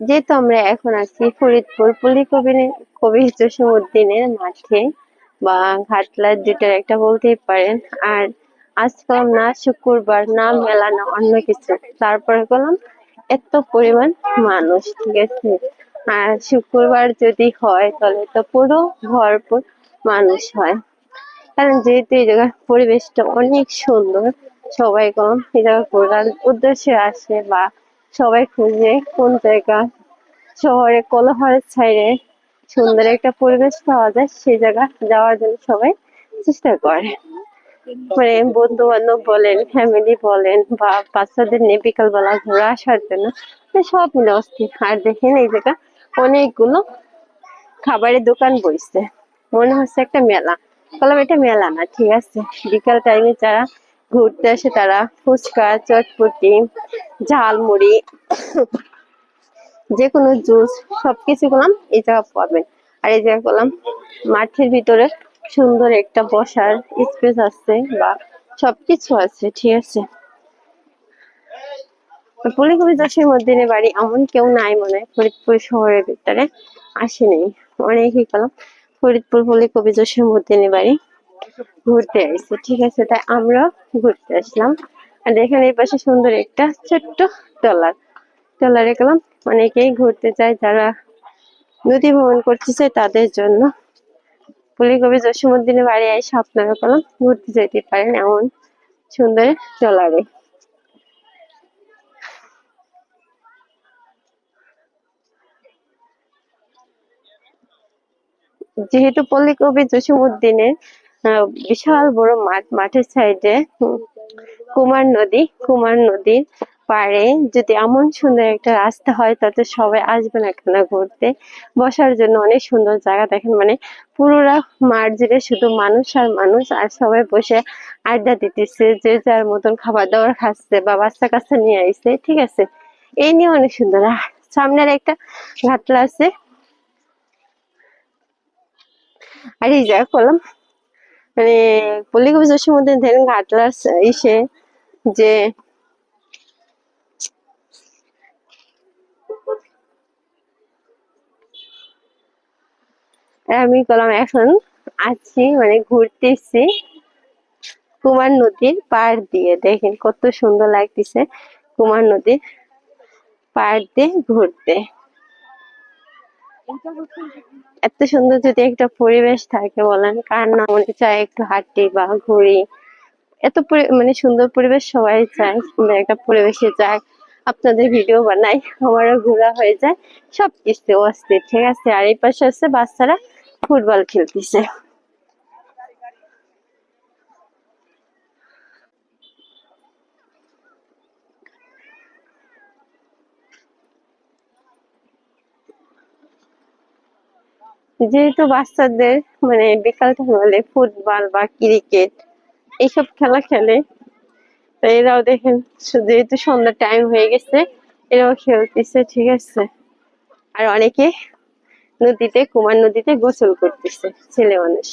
যেহেতু আমরা এখন আছি ফরিদপুর কবি কবি মাঠে বা ঘাটলার দুটার একটা বলতেই পারেন। আর আজ করলাম না শুক্রবার না মেলা না অন্য কিছু। তারপরে করলাম এত পরিমাণ মানুষ, ঠিক আছে? আর শুক্রবার যদি হয়, তাহলে তো পুরো ভরপুর মানুষ হয়। কারণ যেহেতু এই জায়গার পরিবেশটা অনেক সুন্দর, সবাই কম এই জায়গা ঘোরার উদ্দেশ্যে আসে বা সবাই খুঁজে কোন জায়গা? শহরে কোলাহলের ছাইরে সুন্দর একটা পরিবেশ পাওয়া যায়, সেই জায়গা যাওয়ার জন্য সবাই চেষ্টা করে। মানে বন্ধু বান্ধব বলেন ফ্যামিলি বলেন বা বাচ্চাদের নিয়ে বিকাল বেলা ঘুরে আসার জন্য সব মিলে অস্থির। আর দেখেন এই জায়গা, অনেকগুলো খাবারের দোকান বইছে। মনে হচ্ছে একটা মেলা। বললাম, এটা মেলা না, ঠিক আছে। বিকাল টাইমে যারা ঘুরতে আসে তারা, ফুচকা, চটপটি, ঝালমুড়ি যে কোনো জুস সবকিছু করলাম, এই জায়গা পাবেন। আর এই জায়গা করলাম, মাঠের ভিতরে সুন্দর একটা বসার স্পেস আছে বা সবকিছু আছে, ঠিক আছে। পলিকবি দশের মধ্যে বাড়ি এমন কেউ নাই মনে হয় ফরিদপুর শহরের ভিতরে, আসেনি। অনেকই করলাম, ফরিদপুর পলিকবি দশের মধ্যে বাড়ি। ঘুরতে আসছে ঠিক আছে? তাই আমরা ঘুরতে আসলাম। আর এখানে এই পাশে সুন্দর একটা ছোট্ট ট্রলার। ট্রলারে গেলাম। অনেকেই ঘুরতে যায় যারা নদী ভ্রমণ করতে চায় তাদের জন্য। পুলিকবি জসীমুদ্দিনের বাড়ি এসে আপনারা গেলাম। ঘুরতে যেতে পারেন এমন সুন্দর ট্রলারে। যেহেতু পল্লী কবি জসীমউদ্দিনের আহ, বিশাল বড় মাঠ, মাঠের সাইডে কুমার নদী, কুমার নদীর পাড়ে যদি এমন সুন্দর একটা রাস্তা হয়, তাতে সবাই আসবে না কেন ঘুরতে? বসার জন্য অনেক সুন্দর জায়গা দেখেন মানে পুরোরা মাঠ জুড়ে শুধু মানুষ আর মানুষ, আর সবাই বসে আড্ডা দিতেছে, যে যার মতন খাবার দাবার খাচ্ছে বা বাচ্চা কাচ্চা নিয়ে আইছে, ঠিক আছে? এই নিয়ে অনেক সুন্দর। সামনের একটা ঘাটলা আছে। আর এই জায়গা করলাম মানে পল্লিকবি মধ্যে ধরেন ঘাটলার ইসে যে আমি করলাম এখন আছি মানে ঘুরতেছি কুমার নদীর পাড় দিয়ে। দেখেন কত সুন্দর লাগতেছে কুমার নদীর পাড় দিয়ে ঘুরতে। এত সুন্দর যদি একটা পরিবেশ থাকে বলেন, কার না মনে চায় একটু হাঁটি বা ঘুরি। এত মানে সুন্দর পরিবেশ সবাই চায়, সুন্দর একটা পরিবেশে যায়। আপনাদের ভিডিও বানাই, আমারও ঘোরা হয়ে যায় সব কিছু অস্থির, ঠিক আছে? আর এই পাশে আছে বাচ্চারা ফুটবল খেলতেছে। যেহেতু বাচ্চাদের মানে বিকাল হলে ফুটবল বা ক্রিকেট এইসব খেলা খেলে, তো এরাও দেখেন যেহেতু সন্ধ্যার টাইম হয়ে গেছে, এরাও খেলতেছে, ঠিক আছে। আর অনেকে নদীতে, কুমার নদীতে গোসল করতেছে, ছেলে মানুষ।